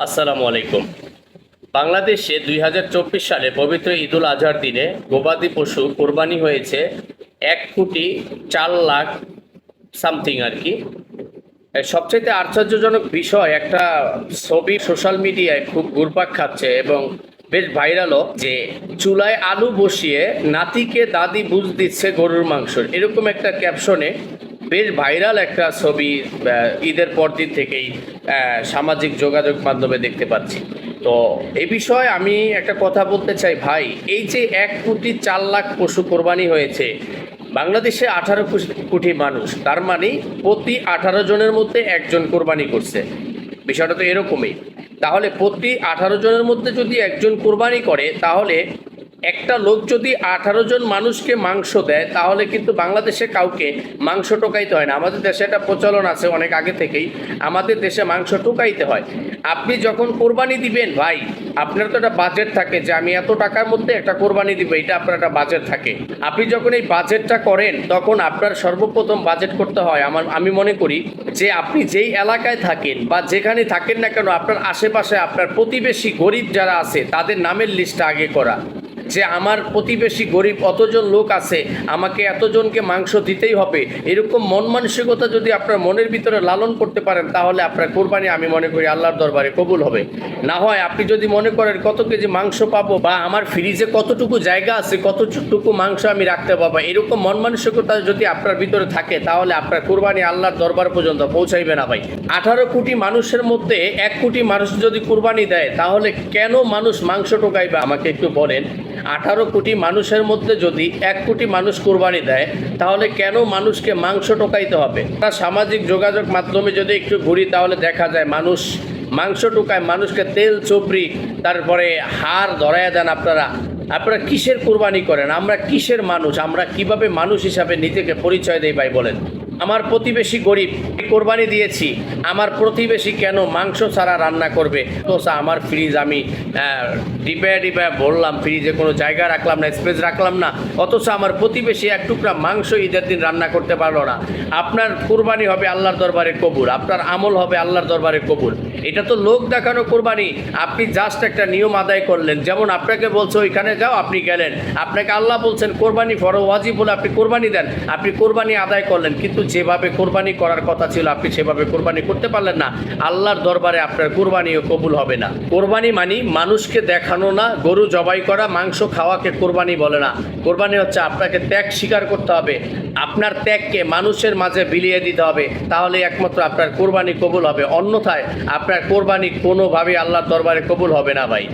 আসসালামু আলাইকুম। বাংলাদেশে দুই হাজার চব্বিশ সালে পবিত্র ঈদুল আজহার দিনে গবাদি পশু কোরবানি হয়েছে এক কোটি চার লাখ সামথিং আর কি। সবচাইতে আশ্চর্যজনক বিষয় একটা ছবি সোশ্যাল মিডিয়ায় খুব ঘুরপাক খাচ্ছে এবং বেশ ভাইরালও যে চুলায় আলু বসিয়ে নাতিকে দাদি বুঝ দিচ্ছে গরুর মাংস এরকম একটা ক্যাপশনে বেশ ভাইরাল একটা ছবি ঈদের পরদিন থেকেই সামাজিক যোগাযোগ মাধ্যমে দেখতে পাচ্ছি। তো এ বিষয়ে আমি একটা কথা বলতে চাই, ভাই, এই যে এক কোটি চার লাখ পশু কোরবানি হয়েছে, বাংলাদেশে আঠারো কোটি মানুষ, তার মানে প্রতি আঠারো জনের মধ্যে একজন কোরবানি করছে। বিষয়টা তো এরকমই। তাহলে প্রতি আঠারো জনের মধ্যে যদি একজন কোরবানি করে, তাহলে একটা লোক যদি আঠারো জন মানুষকে মাংস দেয়, তাহলে কিন্তু বাংলাদেশে কাউকে মাংস টোকাইতে হয় না। আমাদের দেশে একটা প্রচলন আছে অনেক আগে থেকেই, আমাদের দেশে মাংস টোকাইতে হয়। আপনি যখন কোরবানি দিবেন, ভাই, আপনার তো একটা বাজেট থাকে যে আমি এত টাকার মধ্যে একটা কোরবানি দিব, এটা আপনার একটা বাজেট থাকে। আপনি যখন এই বাজেটটা করেন, তখন আপনার সর্বপ্রথম বাজেট করতে হয় আমার, আমি মনে করি যে আপনি যেই এলাকায় থাকেন বা যেখানে থাকেন না কেন, আপনার আশেপাশে আপনার প্রতিবেশী গরিব যারা আছে, তাদের নামের লিস্টটা আগে করা। যে আমার প্রতিবেশী গরিব অতজন লোক আছে, আমাকে এতজনকে মাংস দিতেই হবে। এরকম মন মানসিকতা যদি আপনার মনের ভিতরে লালন করতে পারেন, তাহলে আপনার কোরবানি আমি মনে করি আল্লাহর দরবারে কবুল হবে। না হয় আপনি যদি মনে করেন কত কেজি মাংস পাবো বা আমার ফ্রিজে কতটুকু জায়গা আছে, কতটুকু মাংস আমি রাখতে পাবো, এরকম মন মানসিকতা যদি আপনার ভিতরে থাকে, তাহলে আপনার কোরবানি আল্লাহর দরবার পর্যন্ত পৌঁছাইবে না ভাই। আঠারো কোটি মানুষের মধ্যে এক কোটি মানুষ যদি কোরবানি দেয়, তাহলে কেন মানুষ মাংস টোকাইবে আমাকে একটু বলেন। আঠারো কোটি মানুষের মধ্যে যদি এক কোটি মানুষ কোরবানি দেয়, তাহলে কেন মানুষকে মাংস টোকাইতে হবে? তা সামাজিক যোগাযোগ মাধ্যমে যদি একটু ঘুরি, তাহলে দেখা যায় মানুষ মাংস টোকায় মানুষকে তেল চবরি তারপরে হার ধরাইয়া দেন আপনারা। আপনারা কিসের কোরবানি করেন? আমরা কিসের মানুষ? আমরা কীভাবে মানুষ হিসাবে নিজেকে পরিচয় দেই ভাই বলেন? আমার প্রতিবেশী গরিব কোরবানি দিয়েছি। আমার প্রতিবেশী কেন মাংস ছাড়া রান্না করবে? তো আমার ফ্রিজ আমি ডিপায় ডিপায় বললাম ফ্রিজে কোনো জায়গা রাখলাম না স্পেস রাখলাম না। অথচ আমার প্রতিবেশী এক টুকরা মাংস ঈদের দিন রান্না করতে পারল না। আপনার কোরবানি হবে আল্লাহর দরবারে কবুল, আপনার আমল হবে আল্লাহর দরবারে কবুল। এটা তো লোক দেখানো কোরবানি। আপনি জাস্ট একটা নিয়ম আদায় করলেন। যেমন আপনাকে বলছে, ওইখানে যাও, আপনি গেলেন। আপনাকে আল্লাহ বলছেন, কোরবানি ফর ওয়াজিব বলে আপনি কোরবানি দেন। আপনি কোরবানি আদায় করলেন। কিন্তু যেভাবে কোরবানি করার কথা ছিল, আপনি সেভাবে কোরবানি করতে পারলেন না। আল্লাহর দরবারে আপনার কোরবানিও কবুল হবে না। কোরবানি মানি মানুষকে দেখানো না, গরু জবাই করা, মাংস খাওয়াকে কোরবানি বলে না। কোরবানি হচ্ছে আপনাকে ত্যাগ স্বীকার করতে হবে। আপনার ত্যাগকে মানুষের মাঝে বিলিয়ে দিতে হবে। তাহলে একমাত্র আপনার কোরবানি কবুল হবে। অন্যথায় আপনার কোরবানি কোনোভাবেই আল্লাহর দরবারে কবুল হবে না ভাই।